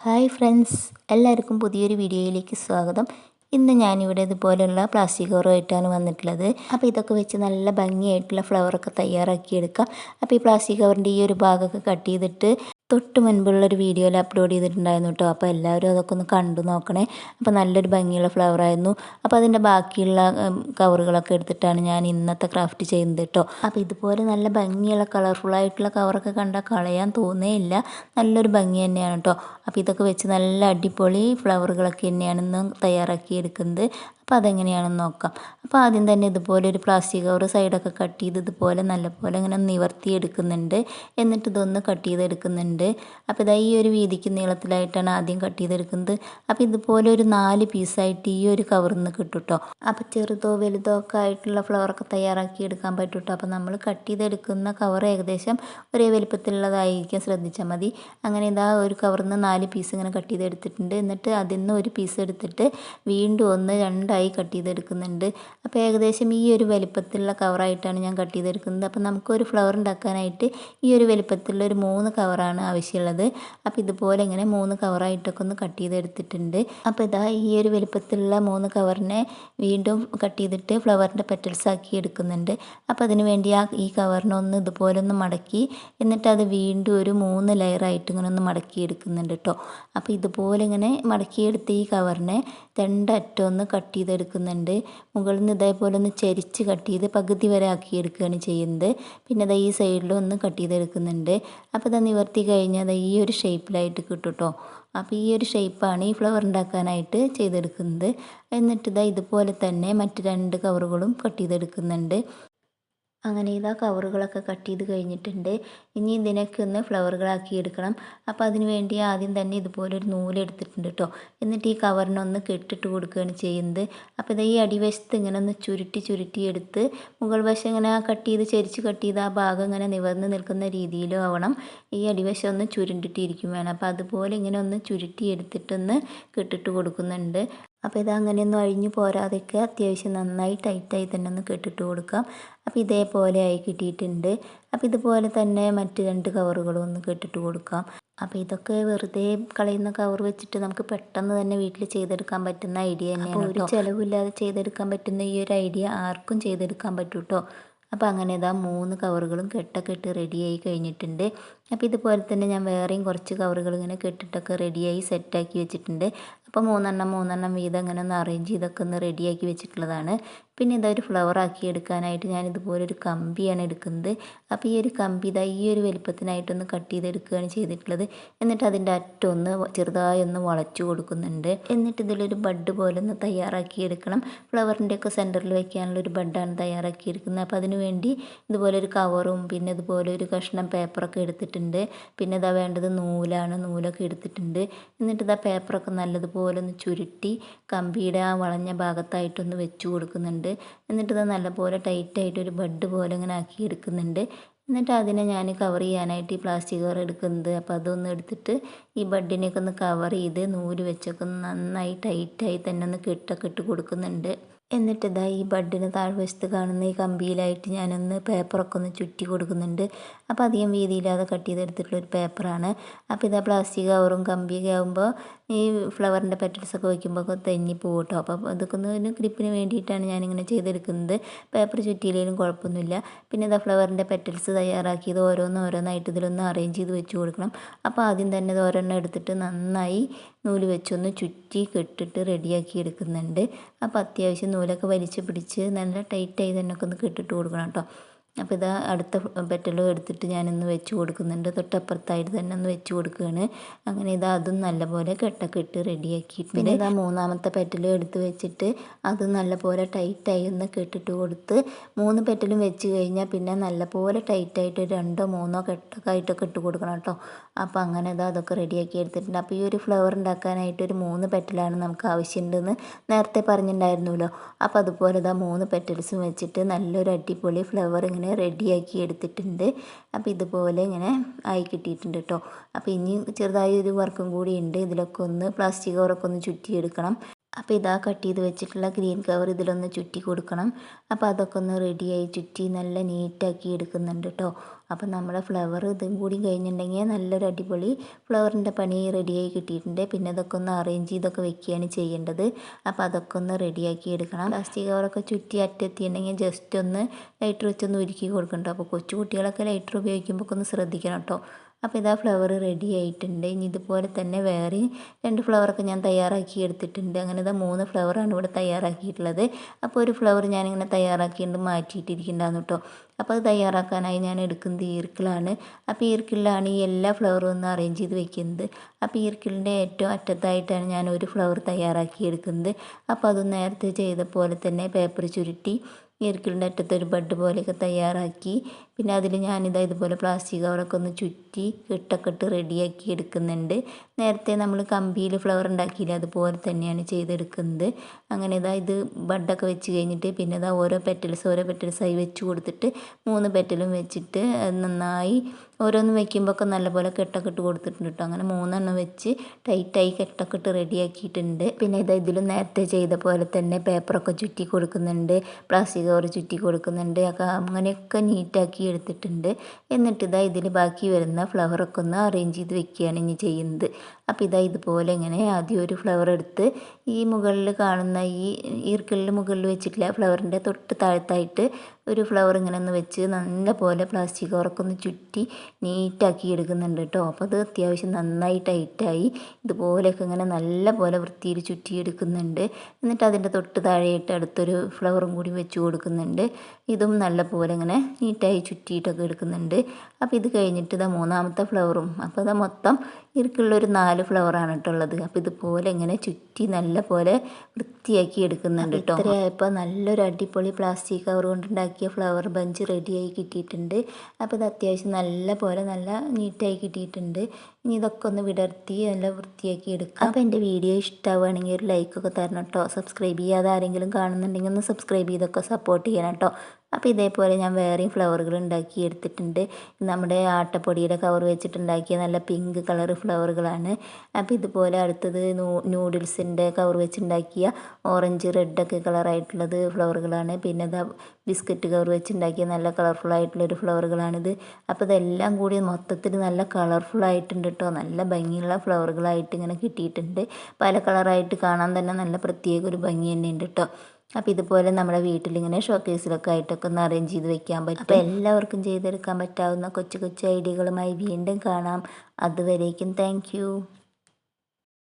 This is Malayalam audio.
ഹായ് ഫ്രണ്ട്സ് എല്ലാവർക്കും പുതിയൊരു വീഡിയോയിലേക്ക് സ്വാഗതം. ഇന്ന് ഞാനിവിടെ ഇതുപോലെയുള്ള പ്ലാസ്റ്റിക് കവറുമായിട്ടാണ് വന്നിട്ടുള്ളത്. അപ്പോൾ ഇതൊക്കെ വെച്ച് നല്ല ഭംഗിയായിട്ടുള്ള ഫ്ലവറൊക്കെ തയ്യാറാക്കിയെടുക്കാം. അപ്പോൾ ഈ പ്ലാസ്റ്റിക് കവറിന്റെ ഈ ഒരു ഭാഗമൊക്കെ കട്ട് ചെയ്തിട്ട് തൊട്ട് മുൻപുള്ളൊരു വീഡിയോയിൽ അപ്ലോഡ് ചെയ്തിട്ടുണ്ടായിരുന്നു കേട്ടോ അപ്പോൾ എല്ലാവരും അതൊക്കെ ഒന്ന് കണ്ടു നോക്കണേ. അപ്പോൾ നല്ലൊരു ഭംഗിയുള്ള ഫ്ലവർ ആയിരുന്നു. അപ്പോൾ അതിന്റെ ബാക്കിയുള്ള കവറുകളൊക്കെ എടുത്തിട്ടാണ് ഞാൻ ഇന്നത്തെ ക്രാഫ്റ്റ് ചെയ്യുന്നത് കേട്ടോ അപ്പോൾ ഇതുപോലെ നല്ല ഭംഗിയുള്ള കളർഫുൾ ആയിട്ടുള്ള കവറൊക്കെ കണ്ടാൽ കളയാൻ തോന്നേയില്ല. നല്ലൊരു ഭംഗി തന്നെയാണ് കേട്ടോ അപ്പോൾ ഇതൊക്കെ വെച്ച് നല്ല അടിപൊളി ഫ്ലവറുകളൊക്കെ തന്നെയാണ് ഇന്ന് തയ്യാറാക്കി എടുക്കുന്നത് അപ്പോൾ അതെങ്ങനെയാണെന്ന് നോക്കാം. അപ്പോൾ ആദ്യം തന്നെ ഇതുപോലെ ഒരു പ്ലാസ്റ്റിക് കവർ സൈഡൊക്കെ കട്ട് ചെയ്ത് ഇതുപോലെ നല്ലപോലെ ഇങ്ങനെ നിവർത്തി എടുക്കുന്നുണ്ട് എന്നിട്ട് ഇതൊന്ന് കട്ട് ചെയ്തെടുക്കുന്നുണ്ട്. അപ്പോൾ ഇതാ ഈ ഒരു വീതിക്ക് നീളത്തിലായിട്ടാണ് ആദ്യം കട്ട് ചെയ്തെടുക്കുന്നത്. അപ്പോൾ ഇതുപോലെ ഒരു നാല് പീസായിട്ട് ഈ ഒരു കവറിൽ നിന്ന് കിട്ടും കേട്ടോ അപ്പോൾ ചെറുതോ വലുതോ ഒക്കെ ആയിട്ടുള്ള ഫ്ലവറൊക്കെ തയ്യാറാക്കി എടുക്കാൻ പറ്റും കേട്ടോ അപ്പോൾ നമ്മൾ കട്ട് ചെയ്തെടുക്കുന്ന കവർ ഏകദേശം ഒരേ വലുപ്പത്തിലുള്ളതായിരിക്കും. ശ്രദ്ധിച്ചാൽ മതി. അങ്ങനെ ഇതാ ഒരു കവറിൽ നിന്ന് നാല് പീസ് ഇങ്ങനെ കട്ട് ചെയ്തെടുത്തിട്ടുണ്ട്. എന്നിട്ട് അതിൽ നിന്ന് ഒരു പീസ് എടുത്തിട്ട് വീണ്ടും ഒന്ന് രണ്ടായി രണ്ടായി കട്ട് ചെയ്തെടുക്കുന്നുണ്ട്. അപ്പോൾ ഏകദേശം ഈ ഒരു വലിപ്പത്തിലുള്ള കവറായിട്ടാണ് ഞാൻ കട്ട് ചെയ്തെടുക്കുന്നത്. അപ്പോൾ നമുക്കൊരു ഫ്ലവർ ഉണ്ടാക്കാനായിട്ട് ഈ ഒരു വലിപ്പത്തിലുള്ള ഒരു മൂന്ന് കവറാണ് ആവശ്യമുള്ളത്. അപ്പോൾ ഇതുപോലെ ഇങ്ങനെ മൂന്ന് കവറായിട്ടൊക്കെ ഒന്ന് കട്ട് ചെയ്തെടുത്തിട്ടുണ്ട്. അപ്പോൾ ഇതാ ഈ ഒരു വലിപ്പത്തിലുള്ള മൂന്ന് കവറിനെ വീണ്ടും കട്ട് ചെയ്തിട്ട് ഫ്ലവറിന്റെ പെറ്റൽസ് ആക്കി എടുക്കുന്നുണ്ട്. അപ്പോൾ അതിന് വേണ്ടി ആ ഈ കവറിനൊന്ന് ഇതുപോലെ ഒന്ന് മടക്കി എന്നിട്ട് അത് വീണ്ടും ഒരു മൂന്ന് ലെയറായിട്ട് ഇങ്ങനെ ഒന്ന് മടക്കി എടുക്കുന്നുണ്ട് കേട്ടോ അപ്പോൾ ഇതുപോലെ ഇങ്ങനെ മടക്കിയെടുത്ത് ഈ കവറിനെ രണ്ടറ്റം ഒന്ന് കട്ട് ചെയ്ത് ചെയ്തെടുക്കുന്നുണ്ട്. മുകളിൽ നിന്ന് ഇതേപോലെ ഒന്ന് ചരിച്ച് കട്ട് ചെയ്ത് പകുതി വരെ ആക്കിയെടുക്കുകയാണ് ചെയ്യുന്നത്. പിന്നെ അത് ഈ സൈഡിലും ഒന്ന് കട്ട് ചെയ്തെടുക്കുന്നുണ്ട്. അപ്പോൾ ഇത് നിവർത്തി കഴിഞ്ഞാൽ ഈ ഒരു ഷേപ്പിലായിട്ട് കിട്ടും കേട്ടോ അപ്പോൾ ഈ ഒരു ഷേപ്പാണ് ഈ ഫ്ലവർ ഉണ്ടാക്കാനായിട്ട് ചെയ്തെടുക്കുന്നത്. എന്നിട്ട് ഇതാ ഇതുപോലെ തന്നെ മറ്റ് രണ്ട് കവറുകളും കട്ട് ചെയ്തെടുക്കുന്നുണ്ട്. അങ്ങനെ ഇതാ കവറുകളൊക്കെ കട്ട് ചെയ്ത് കഴിഞ്ഞിട്ടുണ്ട്. ഇനി ഇതിനൊക്കെ ഒന്ന് ഫ്ലവറുകളാക്കി എടുക്കണം. അപ്പോൾ അതിന് വേണ്ടി ആദ്യം തന്നെ ഇതുപോലൊരു നൂലെടുത്തിട്ടുണ്ട് കേട്ടോ എന്നിട്ട് ഈ കവറിനൊന്ന് കെട്ടിട്ട് കൊടുക്കുകയാണ് ചെയ്യുന്നത്. അപ്പോൾ ഇതാ ഈ അടിവശത്ത് ഇങ്ങനെ ഒന്ന് ചുരുട്ടി ചുരുട്ടി എടുത്ത് മുകൾ വശം ഇങ്ങനെ കട്ട് ചെയ്ത് ചരിച്ച് കട്ട് ചെയ്ത് ആ ഭാഗം ഇങ്ങനെ നിവർന്ന് നിൽക്കുന്ന രീതിയിലും ആവണം. ഈ അടിവശം ഒന്ന് ചുരുണ്ടിട്ടിരിക്കും വേണം. അപ്പോൾ അതുപോലെ ഇങ്ങനെ ഒന്ന് ചുരുട്ടി എടുത്തിട്ടൊന്ന് കെട്ടിട്ട് കൊടുക്കുന്നുണ്ട്. അപ്പോൾ ഇത് അങ്ങനെയൊന്നും അഴിഞ്ഞു പോരാതൊക്കെ അത്യാവശ്യം നന്നായി ടൈറ്റായി തന്നെ ഒന്ന് കെട്ടിട്ട് കൊടുക്കാം. അപ്പോൾ ഇതേപോലെ ആയി കിട്ടിയിട്ടുണ്ട്. അപ്പോൾ ഇതുപോലെ തന്നെ മറ്റ് രണ്ട് കവറുകളും ഒന്ന് കെട്ടിട്ട് കൊടുക്കാം. അപ്പോൾ ഇതൊക്കെ വെറുതെ കളയുന്ന കവർ വെച്ചിട്ട് നമുക്ക് പെട്ടെന്ന് തന്നെ വീട്ടിൽ ചെയ്തെടുക്കാൻ പറ്റുന്ന ഐഡിയ തന്നെയാണ് ഒരു ചിലവില്ലാതെ ചെയ്തെടുക്കാൻ പറ്റുന്ന ഈ ഒരു ഐഡിയ ആർക്കും ചെയ്തെടുക്കാൻ പറ്റൂ കേട്ടോ. അപ്പോൾ അങ്ങനെ ഇതാ മൂന്ന് കവറുകളും കെട്ടൊക്കെ ഇട്ട് റെഡിയായി കഴിഞ്ഞിട്ടുണ്ട്. അപ്പോൾ ഇതുപോലെ തന്നെ ഞാൻ വേറെയും കുറച്ച് കവറുകൾ ഇങ്ങനെ കെട്ടിട്ടൊക്കെ റെഡിയായി സെറ്റാക്കി വെച്ചിട്ടുണ്ട്. അപ്പോൾ മൂന്നെണ്ണം മൂന്നെണ്ണം വീതം ഇങ്ങനെ ഒന്ന് അറേഞ്ച് ചെയ്തൊക്കെ ഒന്ന് റെഡിയാക്കി വെച്ചിട്ടുള്ളതാണ്. പിന്നെ ഇതൊരു ഫ്ലവർ ആക്കി എടുക്കാനായിട്ട് ഞാൻ ഇതുപോലെ ഒരു കമ്പിയാണ് എടുക്കുന്നത്. അപ്പോൾ ഈ ഒരു കമ്പി ഇതാ ഈ ഒരു വലിപ്പത്തിനായിട്ടൊന്ന് കട്ട് ചെയ്തെടുക്കുകയാണ് ചെയ്തിട്ടുള്ളത്. എന്നിട്ട് അതിന്റെ അറ്റൊന്ന് ചെറുതായി ഒന്ന് വളച്ചു കൊടുക്കുന്നുണ്ട്. എന്നിട്ട് ഇതിലൊരു ബഡ് പോലെ ഒന്ന് തയ്യാറാക്കി എടുക്കണം. ഫ്ലവറിന്റെ ഒക്കെ സെന്ററിൽ വയ്ക്കാനുള്ള ഒരു ബഡാണ് തയ്യാറാക്കി എടുക്കുന്നത്. അപ്പോൾ അതിന് വേണ്ടി ഇതുപോലെ ഒരു കവറും പിന്നെ ഇതുപോലെ ഒരു കഷ്ണം പേപ്പറൊക്കെ എടുത്തിട്ടുണ്ട്. പിന്നെ ഇതാ വേണ്ടത് നൂലാണ് നൂലൊക്കെ എടുത്തിട്ടുണ്ട്. എന്നിട്ട് ഇതാ പേപ്പറൊക്കെ നല്ലതുപോലെ ഒന്ന് ചുരുട്ടി കമ്പിയുടെ ആ വളഞ്ഞ ഭാഗത്തായിട്ടൊന്ന് വെച്ചു കൊടുക്കുന്നുണ്ട്. എന്നിട്ട് ഇത് നല്ലപോലെ ടൈറ്റായിട്ട് ഒരു ബഡ് പോലെ ഇങ്ങനെ ആക്കി എടുക്കുന്നുണ്ട് എന്നിട്ട് അതിനെ ഞാൻ കവർ ചെയ്യാനായിട്ട് ഈ പ്ലാസ്റ്റിക് കവർ എടുക്കുന്നത്. അപ്പോൾ അതൊന്ന് എടുത്തിട്ട് ഈ ബഡിനെയൊക്കെ ഒന്ന് കവർ ചെയ്ത് നൂൽ വെച്ചൊക്കെ നന്നായി ടൈറ്റായി തന്നെ ഒന്ന് കെട്ടൊക്കെ ഇട്ട് കൊടുക്കുന്നുണ്ട്. എന്നിട്ട് ഇതാ ഈ ബഡിന് താഴ്വശത്ത് കാണുന്ന ഈ കമ്പിയിലായിട്ട് ഞാനൊന്ന് പേപ്പറൊക്കെ ഒന്ന് ചുറ്റി കൊടുക്കുന്നുണ്ട്. അപ്പോൾ അധികം വീതിയില്ലാതെ കട്ട് ചെയ്തെടുത്തിട്ടുള്ള ഒരു പേപ്പറാണ് അപ്പോൾ ഇതാ പ്ലാസ്റ്റിക് കവറും കമ്പിയൊക്കെ ആകുമ്പോൾ ഈ ഫ്ലവറിന്റെ പെറ്റൽസൊക്കെ വയ്ക്കുമ്പോൾ തെന്നി പോകും കേട്ടോ. അപ്പോൾ അതൊക്കെ ഒന്ന് ഗ്രിപ്പിന് വേണ്ടിയിട്ടാണ് ഞാനിങ്ങനെ ചെയ്തെടുക്കുന്നത്. പേപ്പർ ചുറ്റിയില്ലെങ്കിലും കുഴപ്പമൊന്നുമില്ല. പിന്നെ ഇതാ ഫ്ലവറിന്റെ പെറ്റൽസ് തയ്യാറാക്കിയത് ഓരോന്ന് ഓരോന്നായിട്ട് ഇതിലൊന്ന് അറേഞ്ച് ചെയ്ത് വെച്ച് കൊടുക്കണം. അപ്പോൾ ആദ്യം തന്നെ ഇത് ഓരോന്നെടുത്തിട്ട് എടുത്തിട്ട് നന്നായി നൂൽ വെച്ചൊന്ന് ചുറ്റി കെട്ടിട്ട് റെഡിയാക്കി എടുക്കുന്നുണ്ട്. അപ്പോൾ അത്യാവശ്യം നൂലൊക്കെ വലിച്ച് പിടിച്ച് നല്ല ടൈറ്റായി തന്നെ ഒക്കെ ഒന്ന് കെട്ടിട്ട് കൊടുക്കണം കേട്ടോ. അപ്പോൾ ഇത് അടുത്ത പെറ്റലും എടുത്തിട്ട് ഞാനിന്ന് വെച്ച് കൊടുക്കുന്നുണ്ട്. തൊട്ടപ്പുറത്തായിട്ട് തന്നെ ഒന്ന് വെച്ച് കൊടുക്കുകയാണ്. അങ്ങനെ ഇത് അതും നല്ലപോലെ കെട്ടൊക്കെ ഇട്ട് റെഡിയാക്കി പിന്നെ ഇതാ മൂന്നാമത്തെ പെറ്റലും എടുത്ത് വെച്ചിട്ട് അത് നല്ലപോലെ ടൈറ്റായി ഒന്ന് കെട്ടിട്ട് കൊടുത്ത് മൂന്ന് പെറ്റലും വെച്ച് കഴിഞ്ഞാൽ പിന്നെ നല്ലപോലെ ടൈറ്റായിട്ട് രണ്ടോ മൂന്നോ കെട്ടൊക്കെ ആയിട്ടൊക്കെ ഇട്ട് കൊടുക്കണം കേട്ടോ. അപ്പോൾ അങ്ങനെ ഇതാ അതൊക്കെ റെഡിയാക്കി എടുത്തിട്ടുണ്ട്. അപ്പോൾ ഈ ഒരു ഫ്ലവർ ഉണ്ടാക്കാനായിട്ട് ഒരു മൂന്ന് പെറ്റലാണ് നമുക്ക് ആവശ്യമുണ്ടെന്ന് നേരത്തെ പറഞ്ഞിട്ടുണ്ടായിരുന്നല്ലോ. അപ്പോൾ അതുപോലെ ഇതാ മൂന്ന് പെറ്റൽസും വെച്ചിട്ട് നല്ലൊരു അടിപൊളി ഫ്ലവർ ഇങ്ങനെ റെഡിയാക്കി എടുത്തിട്ടുണ്ട്. അപ്പോൾ ഇതുപോലെ ഇങ്ങനെ ആയി കിട്ടിയിട്ടുണ്ട് കേട്ടോ അപ്പോൾ ഇനി ചെറുതായി ഒരു വർക്കും കൂടി ഉണ്ട്. ഇതിലൊക്കെ ഒന്ന് പ്ലാസ്റ്റിക് കവറൊക്കെ ഒന്ന് ചുറ്റിയെടുക്കണം. അപ്പോൾ ഇതാ കട്ട് ചെയ്ത് വെച്ചിട്ടുള്ള ഗ്രീൻ കവർ ഇതിലൊന്ന് ചുറ്റി കൊടുക്കണം. അപ്പോൾ അതൊക്കെ ഒന്ന് റെഡിയായി ചുറ്റി നല്ല നീറ്റാക്കി എടുക്കുന്നുണ്ട് കേട്ടോ അപ്പോൾ നമ്മുടെ ഫ്ലവർ ഇതും കൂടി കഴിഞ്ഞിട്ടുണ്ടെങ്കിൽ നല്ലൊരു അടിപൊളി ഫ്ലവറിന്റെ പണി റെഡിയായി കിട്ടിയിട്ടുണ്ട്. പിന്നെ അതൊക്കെ ഒന്ന് അറേഞ്ച് ചെയ്തൊക്കെ വെക്കുകയാണ് ചെയ്യേണ്ടത്. അപ്പോൾ അതൊക്കെ ഒന്ന് റെഡിയാക്കി എടുക്കണം. പ്ലാസ്റ്റിക് കവറൊക്കെ ചുറ്റി അറ്റെത്തിയിട്ടുണ്ടെങ്കിൽ ജസ്റ്റ് ഒന്ന് ലൈറ്റർ വെച്ചൊന്ന് ഉരുക്കി കൊടുക്കണ്ടോ അപ്പോൾ കൊച്ചു കുട്ടികളൊക്കെ ലൈറ്റർ ഉപയോഗിക്കുമ്പോൾ ഒക്കെ ഒന്ന് ശ്രദ്ധിക്കണം കേട്ടോ അപ്പോൾ ഇതാ ഫ്ലവർ റെഡി ആയിട്ടുണ്ട്. ഇനി ഇതുപോലെ തന്നെ വേറെ രണ്ട് ഫ്ലവറൊക്കെ ഞാൻ തയ്യാറാക്കി എടുത്തിട്ടുണ്ട്. അങ്ങനെ ഇതാ മൂന്ന് ഫ്ലവറാണ് ഇവിടെ തയ്യാറാക്കിയിട്ടുള്ളത്. അപ്പോൾ ഒരു ഫ്ലവർ ഞാനിങ്ങനെ തയ്യാറാക്കിയിട്ട് മാറ്റിയിട്ടിരിക്കുന്നുണ്ടായിരുന്നു കേട്ടോ അപ്പോൾ അത് തയ്യാറാക്കാനായി ഞാൻ എടുക്കുന്നത് ഈർക്കിളാണ്. അപ്പോൾ ഈർക്കിളിലാണ് ഈ എല്ലാ ഫ്ലവറും ഒന്ന് അറേഞ്ച് ചെയ്ത് വെക്കുന്നത്. അപ്പോൾ ഈർക്കിളിന്റെ ഏറ്റവും അറ്റത്തായിട്ടാണ് ഞാൻ ഒരു ഫ്ലവർ തയ്യാറാക്കി എടുക്കുന്നത്. അപ്പോൾ അത് നേരത്തെ ചെയ്ത പോലെ തന്നെ പേപ്പർ ചുരുട്ടി ഈർക്കിളിന്റെ അറ്റത്ത് ഒരു ബഡ് പോലെയൊക്കെ തയ്യാറാക്കി. പിന്നെ അതിൽ ഞാനിതാ ഇതുപോലെ പ്ലാസ്റ്റിക് കവറൊക്കെ ഒന്ന് ചുറ്റി ഇട്ടൊക്കെ ഇട്ട് റെഡിയാക്കി എടുക്കുന്നുണ്ട്. നേരത്തെ നമ്മൾ കമ്പിയിൽ ഫ്ലവർ ഉണ്ടാക്കിയില്ല അതുപോലെ തന്നെയാണ് ചെയ്തെടുക്കുന്നത്. അങ്ങനെ ഇതാ ഇത് ബഡൊക്കെ വെച്ച് കഴിഞ്ഞിട്ട് പിന്നെ ഇതാ ഓരോ പെറ്റൽസ് ഓരോ പെറ്റൽസായി വെച്ച് കൊടുത്തിട്ട് മൂന്ന് പെറ്റലും വെച്ചിട്ട് നന്നായി ഓരോന്ന് വെക്കുമ്പോൾ ഒക്കെ നല്ലപോലെ കെട്ടൊക്കെ ഇട്ട് കൊടുത്തിട്ടുണ്ട് കേട്ടോ അങ്ങനെ മൂന്നെണ്ണം വെച്ച് ടൈറ്റായി കെട്ടൊക്കെ ഇട്ട് റെഡിയാക്കിയിട്ടുണ്ട്. പിന്നെ ഇതാ ഇതിലും നേരത്തെ ചെയ്ത പോലെ തന്നെ പേപ്പറൊക്കെ ചുറ്റി കൊടുക്കുന്നുണ്ട്. പ്ലാസ്റ്റിക് കവർ ചുറ്റി കൊടുക്കുന്നുണ്ട്. ഒക്കെ അങ്ങനെയൊക്കെ നീറ്റാക്കി എടുത്തിട്ടുണ്ട്. എന്നിട്ട് ഇതാ ഇതിൽ ബാക്കി വരുന്ന ഫ്ലവറൊക്കെ ഒന്ന് അറേഞ്ച് ചെയ്ത് വെക്കുകയാണ് ഇനി ചെയ്യുന്നത്. അപ്പോൾ ഇതാ ഇതുപോലെ ഇങ്ങനെ ആദ്യം ഒരു ഫ്ലവർ എടുത്ത് ഈ മുകളിൽ കാണുന്ന ഈ ഈർക്കലിന്റെ മുകളിൽ വെച്ചിട്ടില്ല ഫ്ലവറിന്റെ തൊട്ട് താഴത്തായിട്ട് ഒരു ഫ്ലവർ ഇങ്ങനെ ഒന്ന് വെച്ച് നല്ല പോലെ പ്ലാസ്റ്റിക് കവറൊക്കെ ചുറ്റി നീറ്റാക്കി എടുക്കുന്നുണ്ട് കേട്ടോ അപ്പോൾ അത് അത്യാവശ്യം നന്നായി ടൈറ്റായി ഇതുപോലെയൊക്കെ ഇങ്ങനെ നല്ല പോലെ വൃത്തിയിൽ ചുറ്റി എടുക്കുന്നുണ്ട്. എന്നിട്ട് അതിന്റെ തൊട്ട് താഴെയായിട്ട് അടുത്തൊരു ഫ്ലവറും കൂടി വെച്ച് കൊടുക്കുന്നുണ്ട്. ഇതും നല്ല പോലെ ഇങ്ങനെ നീറ്റായി ചുറ്റിയിട്ടൊക്കെ എടുക്കുന്നുണ്ട്. അപ്പോൾ ഇത് കഴിഞ്ഞിട്ട് ഇതാ മൂന്നാമത്തെ ഫ്ലവറും അപ്പോൾ ഇതാ മൊത്തം ഇരിക്കുള്ളൊരു നാല് ഫ്ലവറാണ് കേട്ടോ ഉള്ളത്. അപ്പോൾ ഇതുപോലെ ഇങ്ങനെ ചുറ്റി നല്ല പോലെ വൃത്തിയാക്കി എടുക്കുന്നുണ്ട് കേട്ടോ ഇത്രയായപ്പോൾ നല്ലൊരു അടിപൊളി പ്ലാസ്റ്റിക് കവർ കൊണ്ടുണ്ടാക്കിയ ഫ്ലവർ ബഞ്ച് റെഡിയായി കിട്ടിയിട്ടുണ്ട്. അപ്പോൾ ഇത് അത്യാവശ്യം നല്ല പോലെ നല്ല നീറ്റായി കിട്ടിയിട്ടുണ്ട്. ഇനി ഇതൊക്കെ ഒന്ന് വിടർത്തി നല്ല വൃത്തിയാക്കി എടുക്കാം. അപ്പോൾ എന്റെ വീഡിയോ ഇഷ്ടമാവുകയാണെങ്കിൽ ഒരു ലൈക്കൊക്കെ തരണം കേട്ടോ സബ്സ്ക്രൈബ് ചെയ്യാതെ ആരെങ്കിലും കാണുന്നുണ്ടെങ്കിൽ ഒന്ന് സബ്സ്ക്രൈബ് ചെയ്തൊക്കെ സപ്പോർട്ട് ചെയ്യണം കേട്ടോ അപ്പോൾ ഇതേപോലെ ഞാൻ വേറെയും ഫ്ലവറുകൾ ഉണ്ടാക്കി എടുത്തിട്ടുണ്ട്. നമ്മുടെ ആട്ടപ്പൊടിയുടെ കവർ വെച്ചിട്ടുണ്ടാക്കിയ നല്ല പിങ്ക് കളർ ഫ്ലവറുകളാണ് അപ്പോൾ ഇതുപോലെ അടുത്തത് നൂഡിൽസിന്റെ കവർ വെച്ചുണ്ടാക്കിയ ഓറഞ്ച് റെഡൊക്കെ കളറായിട്ടുള്ളത് ഫ്ലവറുകളാണ് പിന്നെ ഇതാ ബിസ്ക്കറ്റ് കവർ വെച്ചുണ്ടാക്കിയ നല്ല കളർഫുൾ ആയിട്ടുള്ളൊരു ഫ്ലവറുകളാണിത് അപ്പോൾ ഇതെല്ലാം കൂടി മൊത്തത്തിൽ നല്ല കളർഫുൾ ആയിട്ടുണ്ട് കേട്ടോ നല്ല ഭംഗിയുള്ള ഫ്ലവറുകളായിട്ട് ഇങ്ങനെ കിട്ടിയിട്ടുണ്ട്. പല കളറായിട്ട് കാണാൻ തന്നെ നല്ല പ്രത്യേക ഒരു ഭംഗി തന്നെ ഉണ്ട് കേട്ടോ അപ്പോൾ ഇതുപോലെ നമ്മുടെ വീട്ടിലിങ്ങനെ ഷോക്കേസിലൊക്കെ ആയിട്ടൊക്കെ ഒന്ന് അറേഞ്ച് ചെയ്ത് വെക്കാൻ പറ്റും. അപ്പോൾ എല്ലാവർക്കും ചെയ്തെടുക്കാൻ പറ്റാവുന്ന കൊച്ചു കൊച്ചു ഐഡിയകളുമായി വീണ്ടും കാണാം. അതുവരേക്കും താങ്ക്